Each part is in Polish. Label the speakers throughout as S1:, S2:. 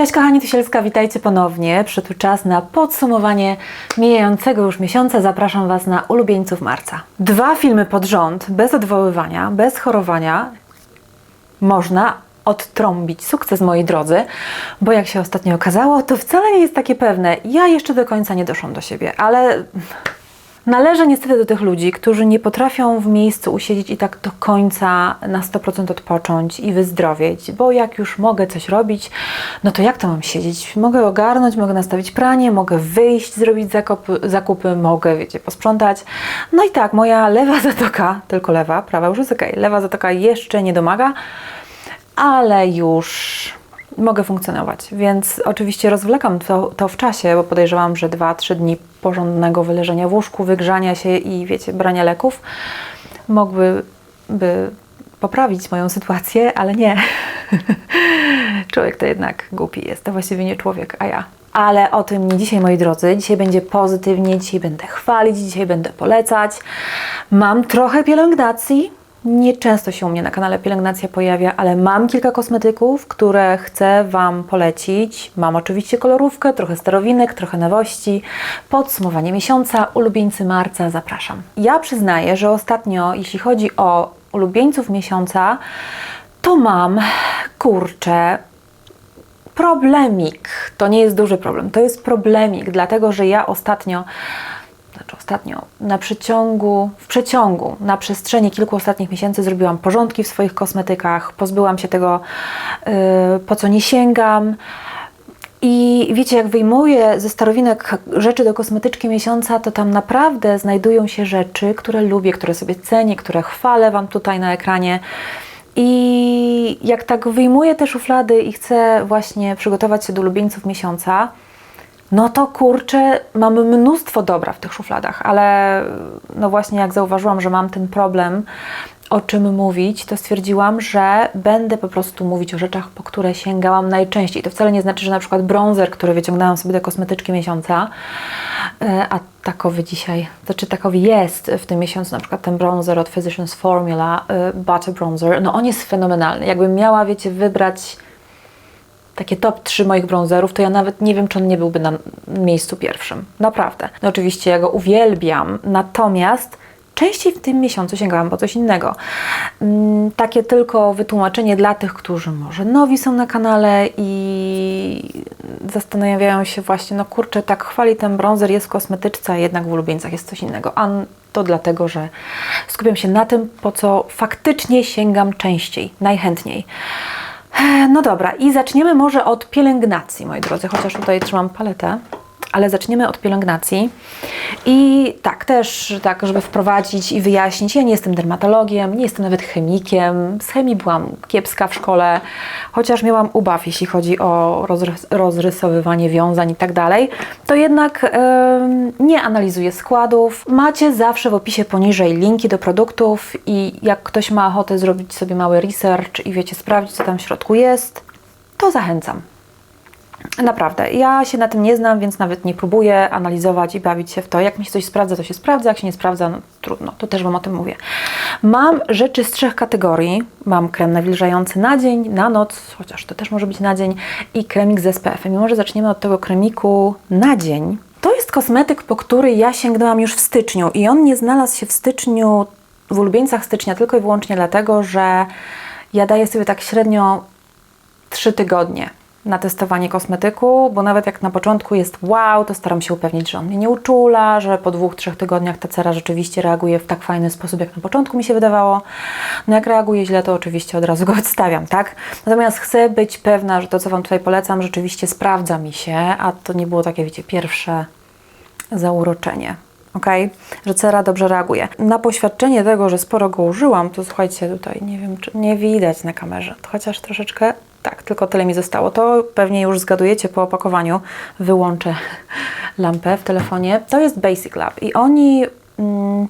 S1: Cześć kochani, Tysielska, witajcie ponownie. Przyszedł czas na podsumowanie mijającego już miesiąca. Zapraszam Was na ulubieńców marca. Dwa filmy pod rząd, bez odwoływania, bez chorowania. Można odtrąbić sukces, moi drodzy, bo jak się ostatnio okazało, to wcale nie jest takie pewne. Ja jeszcze do końca nie doszłam do siebie, ale Należę niestety do tych ludzi, którzy nie potrafią w miejscu usiedzieć i tak do końca na 100% odpocząć i wyzdrowieć, bo jak już mogę coś robić, no to jak to mam siedzieć? Mogę ogarnąć, mogę nastawić pranie, mogę wyjść, zrobić zakupy, zakupy mogę, wiecie, posprzątać. No i tak, moja lewa zatoka, tylko lewa, prawa już jest okej, lewa zatoka jeszcze nie domaga, ale już mogę funkcjonować. Więc oczywiście rozwlekam to, to w czasie, bo podejrzewam, że 2-3 dni porządnego wyleżenia w łóżku, wygrzania się i wiecie, brania leków mogłyby poprawić moją sytuację, ale nie. człowiek to jednak głupi jest. To właściwie nie człowiek, a ja. Ale o tym nie dzisiaj, moi drodzy. Dzisiaj będzie pozytywnie, dzisiaj będę chwalić, dzisiaj będę polecać. Mam trochę pielęgnacji, Nieczęsto się u mnie na kanale pielęgnacja pojawia, ale mam kilka kosmetyków, które chcę Wam polecić. Mam oczywiście kolorówkę, trochę sterowinek, trochę nowości. Podsumowanie miesiąca, ulubieńcy marca, zapraszam. Ja przyznaję, że ostatnio, jeśli chodzi o ulubieńców miesiąca, to mam, kurczę, problemik. To nie jest duży problem, to jest problemik, dlatego że ja ostatnio ostatnio, na przeciągu, w przeciągu, na przestrzeni kilku ostatnich miesięcy zrobiłam porządki w swoich kosmetykach, pozbyłam się tego, yy, po co nie sięgam. I wiecie, jak wyjmuję ze starowinek rzeczy do kosmetyczki miesiąca, to tam naprawdę znajdują się rzeczy, które lubię, które sobie cenię, które chwalę Wam tutaj na ekranie. I jak tak wyjmuję te szuflady i chcę właśnie przygotować się do ulubieńców miesiąca, no to kurczę, mamy mnóstwo dobra w tych szufladach, ale no właśnie jak zauważyłam, że mam ten problem, o czym mówić, to stwierdziłam, że będę po prostu mówić o rzeczach, po które sięgałam najczęściej. To wcale nie znaczy, że na przykład bronzer, który wyciągnęłam sobie do kosmetyczki miesiąca, e, a takowy dzisiaj, znaczy takowy jest w tym miesiącu, na przykład ten bronzer od Physicians Formula, e, Butter Bronzer, no on jest fenomenalny. Jakbym miała, wiecie, wybrać takie top 3 moich bronzerów, to ja nawet nie wiem, czy on nie byłby na miejscu pierwszym. Naprawdę. No oczywiście ja go uwielbiam, natomiast częściej w tym miesiącu sięgałam po coś innego. Mm, takie tylko wytłumaczenie dla tych, którzy może nowi są na kanale i zastanawiają się właśnie, no kurczę, tak chwali ten bronzer, jest w kosmetyczce, a jednak w ulubieńcach jest coś innego. A to dlatego, że skupiam się na tym, po co faktycznie sięgam częściej, najchętniej. No dobra, i zaczniemy może od pielęgnacji, moi drodzy, chociaż tutaj trzymam paletę ale zaczniemy od pielęgnacji. I tak, też tak, żeby wprowadzić i wyjaśnić, ja nie jestem dermatologiem, nie jestem nawet chemikiem. Z chemii byłam kiepska w szkole, chociaż miałam ubaw, jeśli chodzi o rozrys rozrysowywanie wiązań i tak dalej, to jednak yy, nie analizuję składów. Macie zawsze w opisie poniżej linki do produktów i jak ktoś ma ochotę zrobić sobie mały research i wiecie, sprawdzić, co tam w środku jest, to zachęcam. Naprawdę, ja się na tym nie znam, więc nawet nie próbuję analizować i bawić się w to. Jak mi się coś sprawdza, to się sprawdza, jak się nie sprawdza, no trudno, to też Wam o tym mówię. Mam rzeczy z trzech kategorii. Mam krem nawilżający na dzień, na noc, chociaż to też może być na dzień i kremik z SPF. Mimo, że zaczniemy od tego kremiku na dzień, to jest kosmetyk, po który ja sięgnęłam już w styczniu i on nie znalazł się w styczniu, w ulubieńcach stycznia tylko i wyłącznie dlatego, że ja daję sobie tak średnio 3 tygodnie na testowanie kosmetyku, bo nawet jak na początku jest wow, to staram się upewnić, że on mnie nie uczula, że po dwóch, trzech tygodniach ta cera rzeczywiście reaguje w tak fajny sposób, jak na początku mi się wydawało. No jak reaguje źle, to oczywiście od razu go odstawiam, tak? Natomiast chcę być pewna, że to, co Wam tutaj polecam, rzeczywiście sprawdza mi się, a to nie było takie, wiecie, pierwsze zauroczenie ok? Że cera dobrze reaguje. Na poświadczenie tego, że sporo go użyłam, to słuchajcie, tutaj nie wiem, czy nie widać na kamerze, chociaż troszeczkę, tak, tylko tyle mi zostało. To pewnie już zgadujecie po opakowaniu. Wyłączę lampę w telefonie. To jest Basic Lab i oni... Mm,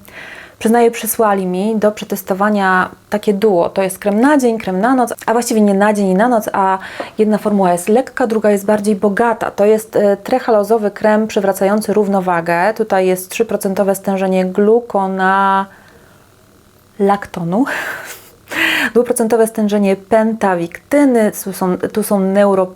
S1: przyznaję, przysłali mi do przetestowania takie duo. To jest krem na dzień, krem na noc, a właściwie nie na dzień i na noc, a jedna formuła jest lekka, druga jest bardziej bogata. To jest e, trehalozowy krem przywracający równowagę. Tutaj jest 3% stężenie glukona laktonu. Dwuprocentowe stężenie pentawiktyny, tu są, tu są neuro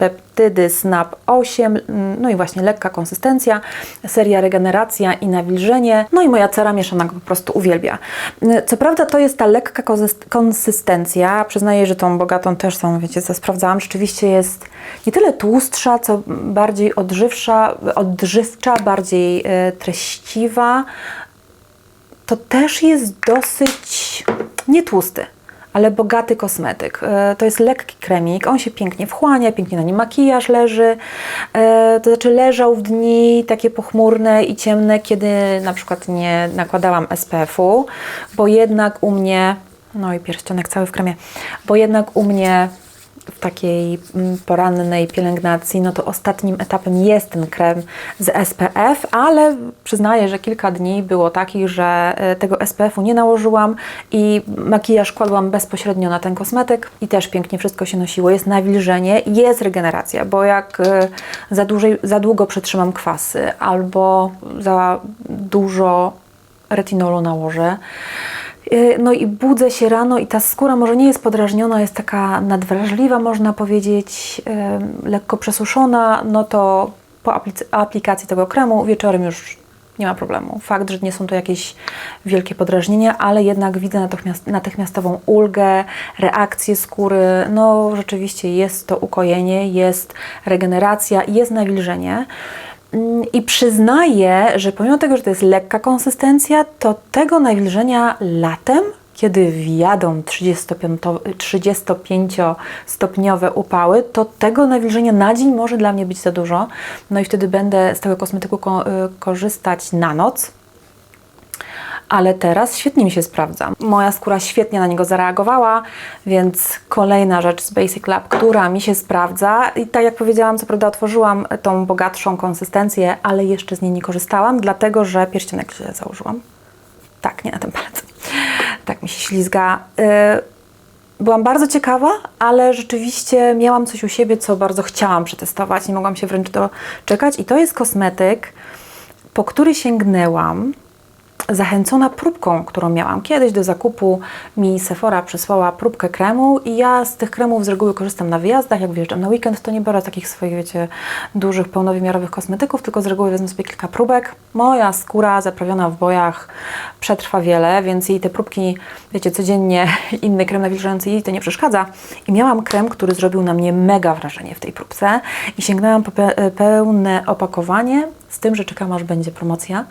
S1: peptydy Snap 8, mm, no i właśnie lekka konsystencja, seria regeneracja i nawilżenie, no i moja cera mieszana go po prostu uwielbia. Mm, Co prawda to jest ta lekka konsyst- konsystencja, przyznaję, że tą bogatą też są, wiecie, co sprawdzałam, rzeczywiście jest nie tyle tłustsza, co bardziej odżywsza, odżywcza, bardziej e, treściwa, to też jest dosyć nie tłusty, ale bogaty kosmetyk. E, To jest lekki kremik, on się pięknie wchłania, pięknie na nim makijaż leży. E, To znaczy leżał w dni takie pochmurne i ciemne, kiedy na przykład nie nakładałam SPF-u, bo jednak u mnie, no i pierścionek cały w kremie, bo jednak u mnie w takiej mm, porannej pielęgnacji, no to ostatnim etapem jest ten krem z SPF, ale przyznaję, że kilka dni było takich, że e, tego SPF-u nie nałożyłam i makijaż kładłam bezpośrednio na ten kosmetyk i też pięknie wszystko się nosiło. Jest nawilżenie, jest regeneracja, bo jak e, za, dłużej, za długo przetrzymam kwasy albo za dużo retinolu nałożę, No i budzę się rano i ta skóra może nie jest podrażniona, jest taka nadwrażliwa, można powiedzieć, yy, lekko przesuszona, no to po aplikacji tego kremu wieczorem już nie ma problemu. Fakt, że nie są to jakieś wielkie podrażnienia, ale jednak widzę natychmiast, natychmiastową ulgę, reakcję skóry. No rzeczywiście jest to ukojenie, jest regeneracja, jest nawilżenie. Mm, I przyznaję, że pomimo tego, że to jest lekka konsystencja, to tego nawilżenia latem, kiedy wjadą 35-stopniowe upały, to tego nawilżenia na dzień może dla mnie być za dużo. No i wtedy będę z tego kosmetyku ko- y, korzystać na noc. Ale teraz świetnie mi się sprawdza. Moja skóra świetnie na niego zareagowała, więc kolejna rzecz z Basic Lab, która mi się sprawdza. I tak jak powiedziałam, co prawda otworzyłam tą bogatszą konsystencję, ale jeszcze z niej nie korzystałam, dlatego że pierścionek źle założyłam. Tak, nie na ten palec. Tak mi się ślizga. Yy, Byłam bardzo ciekawa, ale rzeczywiście miałam coś u siebie, co bardzo chciałam przetestować. Nie mogłam się wręcz doczekać. I to jest kosmetyk, po który sięgnęłam zachęcona próbką, którą miałam kiedyś do zakupu, mi Sephora przysłała próbkę kremu i ja z tych kremów z reguły korzystam na wyjazdach, jak wyjeżdżam na weekend, to nie biorę takich swoich, wiecie, dużych, pełnowymiarowych kosmetyków, tylko z reguły wezmę sobie kilka próbek. Moja skóra zaprawiona w bojach przetrwa wiele, więc jej te próbki, wiecie, codziennie inny krem nawilżający jej to nie przeszkadza. I miałam krem, który zrobił na mnie mega wrażenie w tej próbce i sięgnęłam po pe- pełne opakowanie, z tym, że czekam aż będzie promocja,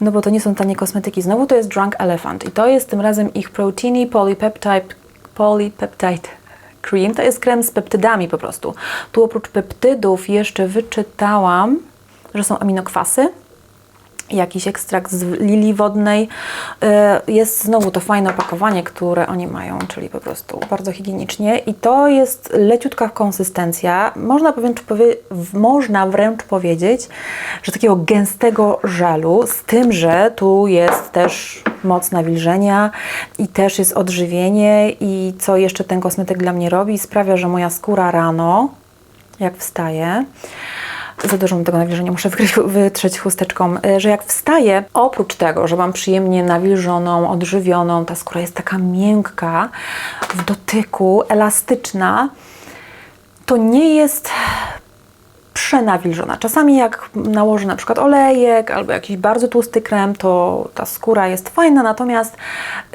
S1: no bo to nie są tanie kosmetyki. Znowu to jest Drunk Elephant i to jest tym razem ich Proteiny Polypeptide, polypeptide Cream. To jest krem z peptydami po prostu. Tu oprócz peptydów jeszcze wyczytałam, że są aminokwasy, jakiś ekstrakt z lilii wodnej. Y, Jest znowu to fajne opakowanie, które oni mają, czyli po prostu bardzo higienicznie. I to jest leciutka konsystencja. Można, powie- można wręcz powiedzieć, że takiego gęstego żelu, z tym, że tu jest też moc nawilżenia i też jest odżywienie. I co jeszcze ten kosmetyk dla mnie robi? Sprawia, że moja skóra rano, jak wstaje, za dużo mam tego nawilżenia, muszę wykryć, wytrzeć chusteczką, y, że jak wstaję, oprócz tego, że mam przyjemnie nawilżoną, odżywioną, ta skóra jest taka miękka w dotyku, elastyczna, to nie jest przenawilżona. Czasami jak nałożę na przykład olejek albo jakiś bardzo tłusty krem, to ta skóra jest fajna, natomiast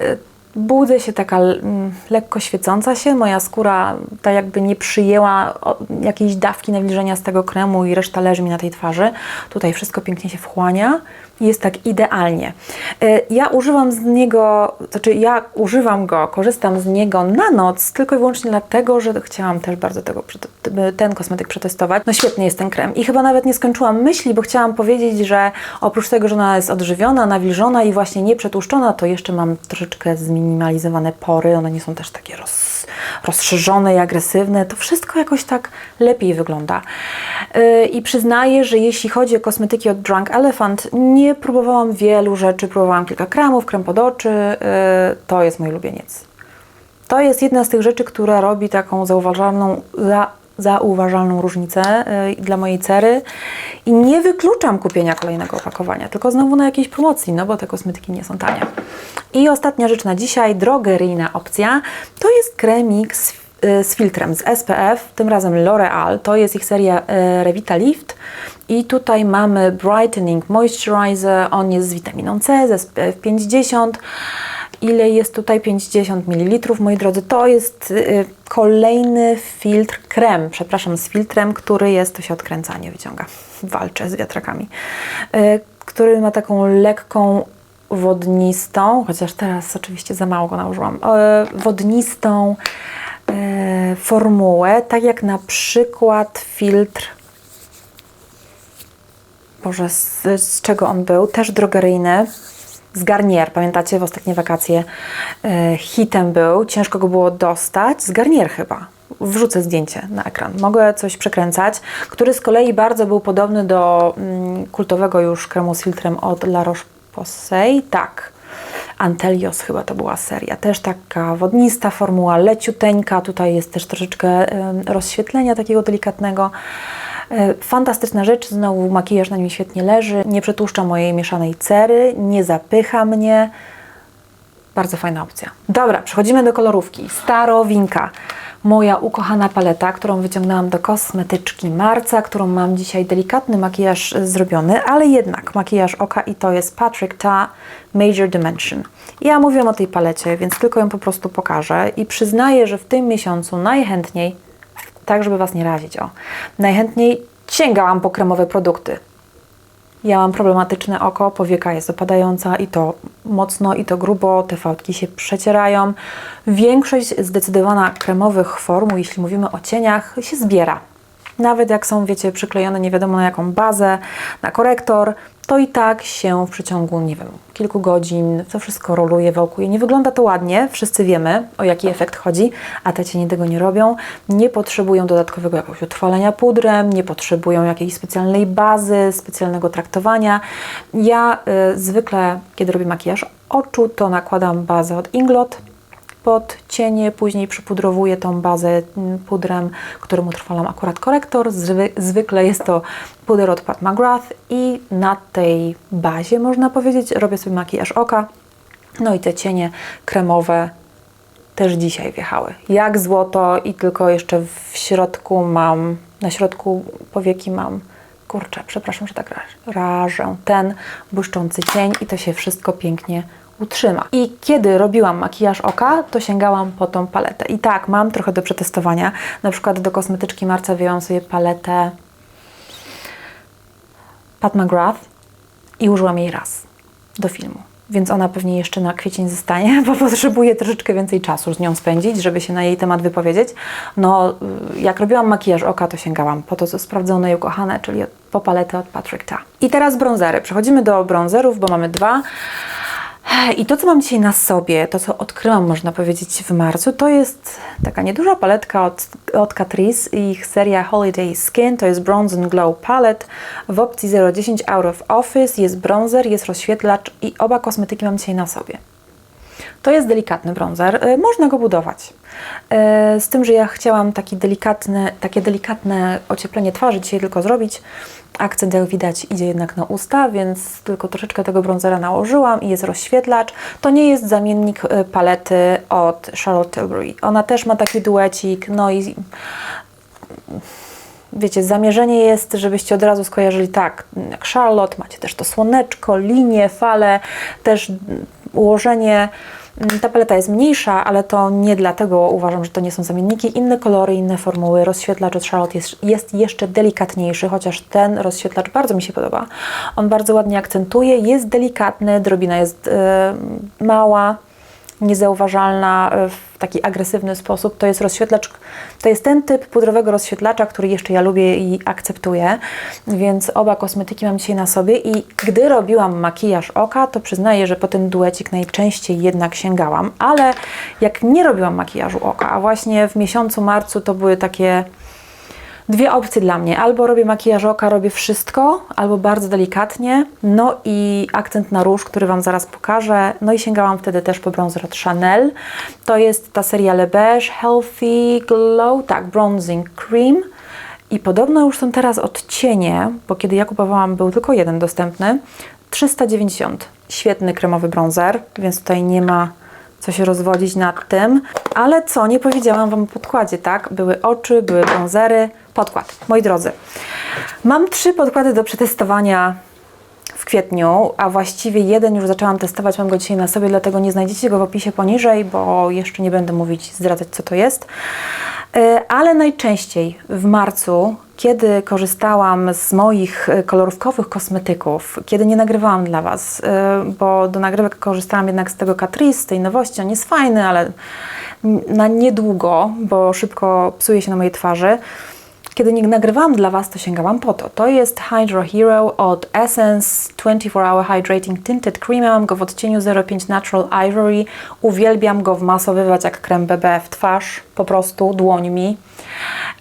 S1: y, budzę się taka mm, lekko świecąca się. Moja skóra tak jakby nie przyjęła jakiejś dawki nawilżenia z tego kremu i reszta leży mi na tej twarzy. Tutaj wszystko pięknie się wchłania. Jest tak idealnie. Y, Ja używam z niego, znaczy ja używam go, korzystam z niego na noc tylko i wyłącznie dlatego, że chciałam też bardzo tego, ten kosmetyk przetestować. No świetny jest ten krem i chyba nawet nie skończyłam myśli, bo chciałam powiedzieć, że oprócz tego, że ona jest odżywiona, nawilżona i właśnie nie przetłuszczona, to jeszcze mam troszeczkę zminimalizowane pory, one nie są też takie roz, rozszerzone i agresywne. To wszystko jakoś tak lepiej wygląda. Yy, I przyznaję, że jeśli chodzi o kosmetyki od Drunk Elephant, nie próbowałam wielu rzeczy, próbowałam kilka kremów, krem pod oczy, yy, to jest mój ulubieniec. To jest jedna z tych rzeczy, która robi taką zauważalną, za, zauważalną różnicę y, dla mojej cery i nie wykluczam kupienia kolejnego opakowania, tylko znowu na jakiejś promocji, no bo te kosmetyki nie są tanie. I ostatnia rzecz na dzisiaj, drogeryjna opcja, to jest kremik z y, z filtrem z SPF, tym razem L'Oreal. To jest ich seria y, Revita Lift. I tutaj mamy Brightening Moisturizer. On jest z witaminą C, z SPF 50. Ile jest tutaj? 50 ml, moi drodzy. To jest y, kolejny filtr, krem, przepraszam, z filtrem, który jest, to się odkręcanie wyciąga, walczę z wiatrakami, y, który ma taką lekką wodnistą, chociaż teraz oczywiście za mało go nałożyłam, y, wodnistą formułę, tak jak na przykład filtr Boże, z, z czego on był? Też drogeryjny. Z Garnier, pamiętacie, w ostatnie wakacje e, hitem był, ciężko go było dostać. Z Garnier chyba. Wrzucę zdjęcie na ekran. Mogę coś przekręcać, który z kolei bardzo był podobny do mm, kultowego już kremu z filtrem od La Roche-Posay. Tak. Antelios chyba to była seria. Też taka wodnista formuła, leciuteńka. Tutaj jest też troszeczkę em, rozświetlenia takiego delikatnego. E, Fantastyczna rzecz, znowu makijaż na nim świetnie leży, nie przetłuszcza mojej mieszanej cery, nie zapycha mnie. Bardzo fajna opcja. Dobra, przechodzimy do kolorówki. Starowinka. Moja ukochana paleta, którą wyciągnęłam do kosmetyczki Marca, którą mam dzisiaj delikatny makijaż zrobiony, ale jednak makijaż oka i to jest Patrick Ta Major Dimension. Ja mówiłam o tej palecie, więc tylko ją po prostu pokażę i przyznaję, że w tym miesiącu najchętniej tak żeby Was nie razić. O. Najchętniej sięgałam po kremowe produkty. Ja mam problematyczne oko, powieka jest opadająca i to mocno, i to grubo, te fałdki się przecierają. Większość zdecydowana kremowych formuł, jeśli mówimy o cieniach, się zbiera. Nawet jak są, wiecie, przyklejone nie wiadomo na jaką bazę, na korektor, to i tak się w przeciągu, nie wiem, kilku godzin to wszystko roluje, wałkuje. Nie wygląda to ładnie, wszyscy wiemy, o jaki efekt chodzi, a te cienie tego nie robią. Nie potrzebują dodatkowego jakiegoś utrwalenia pudrem, nie potrzebują jakiejś specjalnej bazy, specjalnego traktowania. Ja y, zwykle, kiedy robię makijaż oczu, to nakładam bazę od Inglot, pod cienie, później przypudrowuję tą bazę mm, pudrem, którym utrwalam akurat korektor. Zwy, zwykle jest to puder od Pat McGrath i na tej bazie, można powiedzieć, robię sobie makijaż oka. No i te cienie kremowe też dzisiaj wjechały. Jak złoto i tylko jeszcze w środku mam, na środku powieki mam, kurczę, przepraszam, że tak rażę, ten błyszczący cień i to się wszystko pięknie utrzyma. I kiedy robiłam makijaż oka, to sięgałam po tą paletę. I tak, mam trochę do przetestowania. Na przykład do kosmetyczki Marca wyjęłam sobie paletę Pat McGrath i użyłam jej raz do filmu. Więc ona pewnie jeszcze na kwiecień zostanie, bo potrzebuję troszeczkę więcej czasu z nią spędzić, żeby się na jej temat wypowiedzieć. No, jak robiłam makijaż oka, to sięgałam po to, co sprawdzone i ukochane, czyli po paletę od Patrick Ta. I teraz brązery. Przechodzimy do brązerów, bo mamy dwa. I to, co mam dzisiaj na sobie, to, co odkryłam, można powiedzieć, w marcu, to jest taka nieduża paletka od, od Catrice i ich seria Holiday Skin, to jest Bronze and Glow Palette w opcji 010 Out of Office, jest bronzer, jest rozświetlacz i oba kosmetyki mam dzisiaj na sobie. To jest delikatny bronzer, y, można go budować. Y, Z tym, że ja chciałam taki delikatny, takie delikatne ocieplenie twarzy dzisiaj tylko zrobić. Akcent, jak widać, idzie jednak na usta, więc tylko troszeczkę tego bronzera nałożyłam i jest rozświetlacz. To nie jest zamiennik y, palety od Charlotte Tilbury. Ona też ma taki duecik, no i wiecie, zamierzenie jest, żebyście od razu skojarzyli tak, jak Charlotte, macie też to słoneczko, linie, fale, też mm, ułożenie. Mm, Ta paleta jest mniejsza, ale to nie dlatego uważam, że to nie są zamienniki. Inne kolory, inne formuły. Rozświetlacz od Charlotte jest, jest jeszcze delikatniejszy, chociaż ten rozświetlacz bardzo mi się podoba. On bardzo ładnie akcentuje, jest delikatny, drobina jest yy, mała, niezauważalna e, w taki agresywny sposób. To jest rozświetlacz, to jest ten typ pudrowego rozświetlacza, który jeszcze ja lubię i akceptuję, więc oba kosmetyki mam dzisiaj na sobie i gdy robiłam makijaż oka, to przyznaję, że po ten duecik najczęściej jednak sięgałam, ale jak nie robiłam makijażu oka, a właśnie w miesiącu marcu to były takie dwie opcje dla mnie. Albo robię makijaż oka, robię wszystko, albo bardzo delikatnie. No i akcent na róż, który Wam zaraz pokażę. No i sięgałam wtedy też po bronzer od Chanel. To jest ta seria Le Beige Healthy Glow, tak, Bronzing Cream. I podobno już są teraz odcienie, bo kiedy ja kupowałam, był tylko jeden dostępny. 390. Świetny kremowy bronzer, więc tutaj nie ma co się rozwodzić nad tym. Ale co, nie powiedziałam Wam o podkładzie, tak? Były oczy, były bronzery, podkład. Moi drodzy, mam trzy podkłady do przetestowania w kwietniu, a właściwie jeden już zaczęłam testować, mam go dzisiaj na sobie, dlatego nie znajdziecie go w opisie poniżej, bo jeszcze nie będę mówić, zdradzać co to jest. E, Ale najczęściej w marcu, kiedy korzystałam z moich e, kolorówkowych kosmetyków, kiedy nie nagrywałam dla Was, e, bo do nagrywek korzystałam jednak z tego Catrice, z tej nowości, on jest fajny, ale na niedługo, bo szybko psuje się na mojej twarzy. Kiedy nie nagrywałam dla Was, to sięgałam po to. To jest Hydro Hero od Essence 24 Hour Hydrating Tinted Cream. Mam go w odcieniu 05 Natural Ivory. Uwielbiam go wmasowywać jak krem BB w twarz, po prostu dłońmi.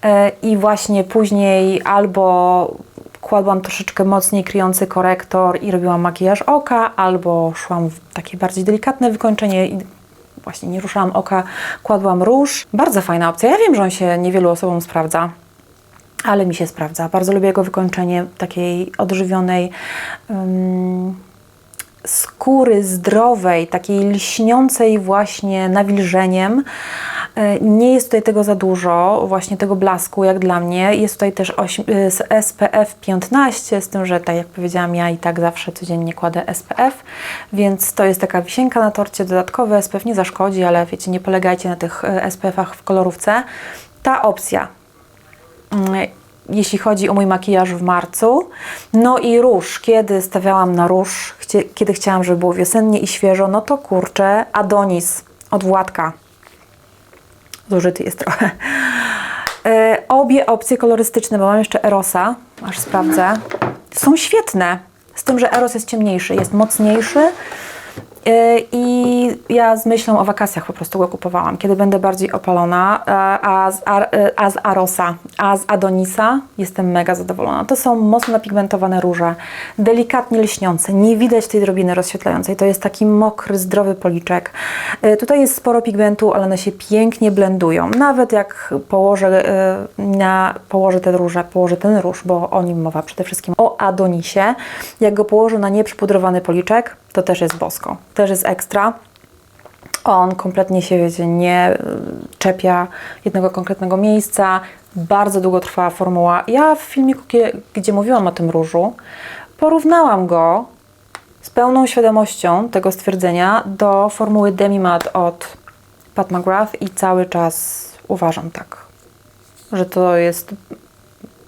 S1: E, I właśnie później albo kładłam troszeczkę mocniej kryjący korektor i robiłam makijaż oka, albo szłam w takie bardziej delikatne wykończenie i właśnie nie ruszałam oka, kładłam róż. Bardzo fajna opcja. Ja wiem, że on się niewielu osobom sprawdza ale mi się sprawdza. Bardzo lubię jego wykończenie takiej odżywionej ym, skóry zdrowej, takiej lśniącej właśnie nawilżeniem. Y, Nie jest tutaj tego za dużo, właśnie tego blasku, jak dla mnie. Jest tutaj też z SPF 15, z tym, że tak jak powiedziałam, ja i tak zawsze codziennie kładę SPF, więc to jest taka wisienka na torcie, dodatkowy SPF nie zaszkodzi, ale wiecie, nie polegajcie na tych y, SPF-ach w kolorówce. Ta opcja Mm, jeśli chodzi o mój makijaż w marcu. No i róż, kiedy stawiałam na róż, chcie, kiedy chciałam, żeby było wiosennie i świeżo, no to kurczę, Adonis od Władka. Zużyty jest trochę. E, obie opcje kolorystyczne, bo mam jeszcze Erosa, aż sprawdzę, są świetne. Z tym, że Eros jest ciemniejszy, jest mocniejszy. E, I ja z myślą o wakacjach po prostu go kupowałam, kiedy będę bardziej opalona, e, a z, Ar- e, a z Arosa, a z Adonisa jestem mega zadowolona. To są mocno napigmentowane róże, delikatnie lśniące, nie widać tej drobiny rozświetlającej, to jest taki mokry, zdrowy policzek. Tutaj jest sporo pigmentu, ale one się pięknie blendują. Nawet jak położę, na, położę te róże, położę ten róż, bo o nim mowa przede wszystkim, o Adonisie, jak go położę na nieprzypudrowany policzek, to też jest bosko, też jest ekstra. On kompletnie się, wiecie, nie y, czepia jednego konkretnego miejsca. Bardzo długo trwała formuła. Ja w filmiku, gdzie mówiłam o tym różu, porównałam go z pełną świadomością tego stwierdzenia do formuły Demi Matte od Pat McGrath i cały czas uważam tak, że to jest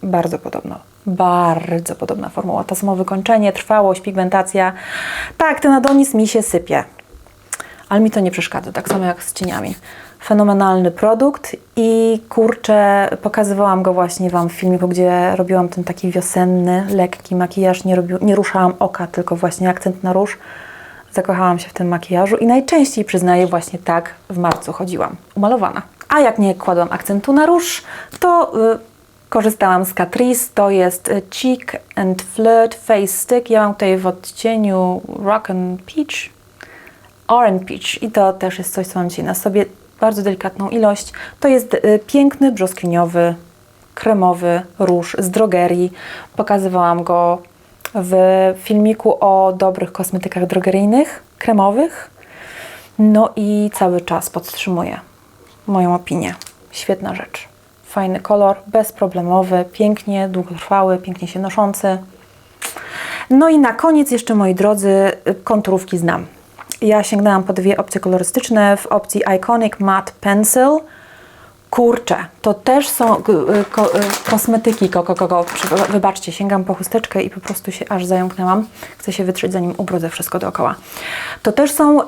S1: bardzo podobno. Bardzo podobna formuła. To samo wykończenie, trwałość, pigmentacja. Tak, ten Adonis mi się sypie. Ale mi to nie przeszkadza, tak samo jak z cieniami. Fenomenalny produkt i kurczę, pokazywałam go właśnie Wam w filmiku, gdzie robiłam ten taki wiosenny, lekki makijaż. Nie, robił, nie ruszałam oka, tylko właśnie akcent na róż. Zakochałam się w tym makijażu i najczęściej przyznaję właśnie tak w marcu chodziłam, umalowana. A jak nie kładłam akcentu na róż, to y, korzystałam z Catrice, to jest y, Cheek and Flirt Face Stick. Ja mam tutaj w odcieniu Rock and Peach, Orange Peach i to też jest coś, co mam dzisiaj na sobie. Bardzo delikatną ilość. To jest y, piękny, brzoskwiniowy, kremowy róż z drogerii. Pokazywałam go w filmiku o dobrych kosmetykach drogeryjnych, kremowych. No i cały czas podtrzymuję moją opinię. Świetna rzecz. Fajny kolor, bezproblemowy, pięknie, długotrwały, pięknie się noszący. No i na koniec jeszcze, moi drodzy, konturówki znam. Ja sięgnęłam po dwie opcje kolorystyczne w opcji Iconic Matte Pencil. Kurczę, to też są y, ko, y, kosmetyki, ko, ko, ko, ko. Wybaczcie, sięgam po chusteczkę i po prostu się aż zająknęłam. Chcę się wytrzeć, zanim ubrudzę wszystko dookoła. To też są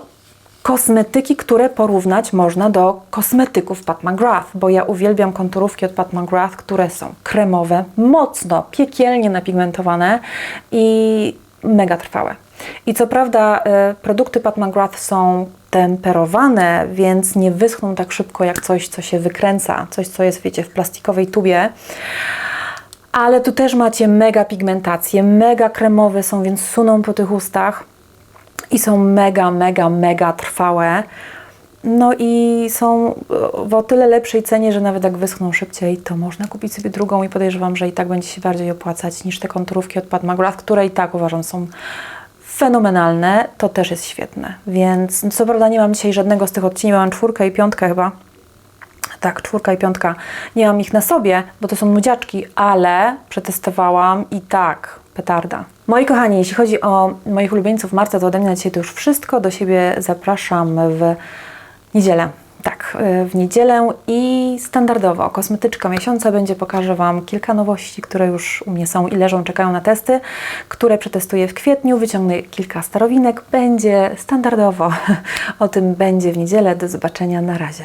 S1: kosmetyki, które porównać można do kosmetyków Pat McGrath, bo ja uwielbiam konturówki od Pat McGrath, które są kremowe, mocno, piekielnie napigmentowane i mega trwałe. I co prawda e, produkty Pat McGrath są temperowane, więc nie wyschną tak szybko jak coś, co się wykręca, coś, co jest, wiecie, w plastikowej tubie. Ale tu też macie mega pigmentację, mega kremowe są, więc suną po tych ustach i są mega, mega, mega trwałe. No i są w o tyle lepszej cenie, że nawet jak wyschną szybciej, to można kupić sobie drugą i podejrzewam, że i tak będzie się bardziej opłacać niż te konturówki od Pat McGrath, które i tak uważam są fenomenalne, to też jest świetne. Więc co prawda nie mam dzisiaj żadnego z tych odcieni, mam czwórkę i piątkę chyba. Tak, czwórka i piątka. Nie mam ich na sobie, bo to są nudziaczki, ale przetestowałam i tak, petarda. Moi kochani, jeśli chodzi o moich ulubieńców marca, to ode mnie na dzisiaj to już wszystko. Do siebie zapraszam w niedzielę. Tak, y, w niedzielę i standardowo kosmetyczka miesiąca będzie. Pokażę Wam kilka nowości, które już u mnie są i leżą, czekają na testy, które przetestuję w kwietniu. Wyciągnę kilka starowinek. Będzie standardowo. O tym będzie w niedzielę. Do zobaczenia. Na razie.